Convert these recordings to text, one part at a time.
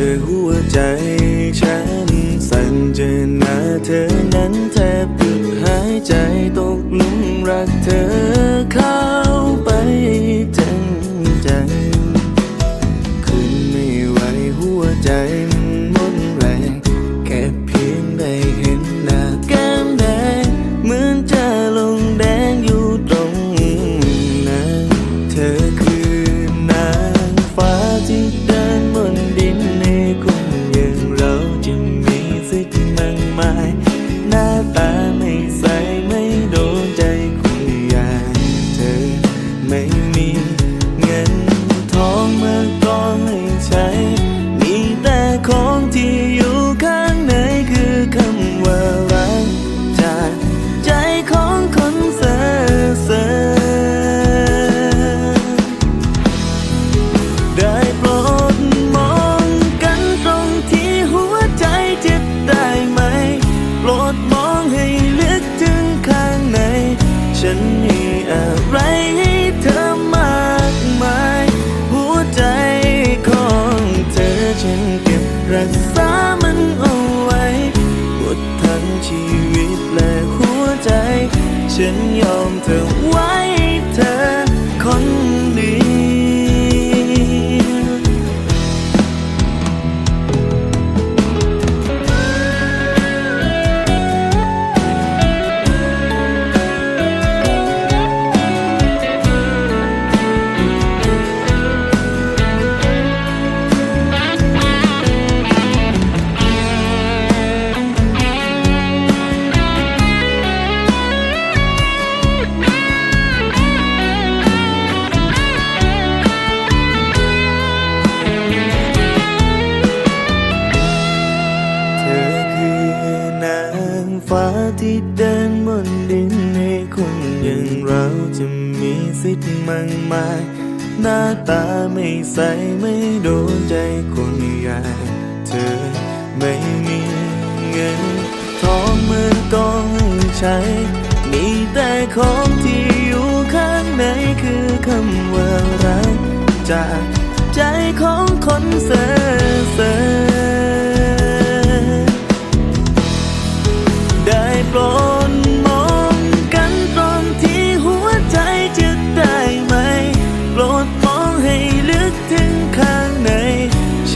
อหัวใจ ฉันยอมเธอไว้ ที่เดินบนดินในคนอย่างเราจะมีสิทธิ์มากมาย หน้าตาไม่ใสไม่โดนใจคนอย่างเธอไม่มีเงินทองเมืองก็ให้ใช้ มีแต่ของที่อยู่ข้างในคือคำว่ารักจากใจของคนเซ่อเสอ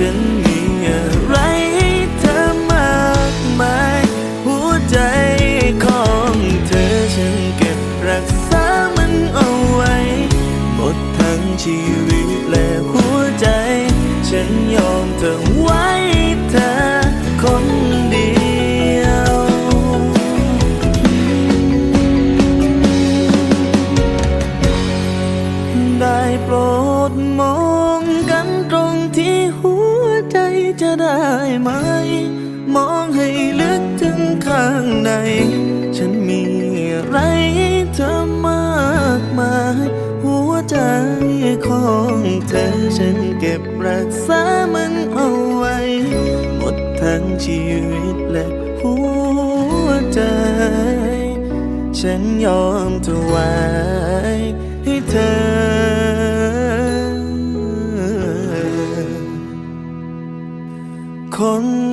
ฉั ได้ไหม มองให้ลึกถึงข้างใน ฉันมีอะไรเธอมากมาย หัวใจของเธอฉันเก็บรักษามันเอาไว้ หมดทั้งชีวิตและหัวใจ ฉันยอมเธอไวให้เธอ คน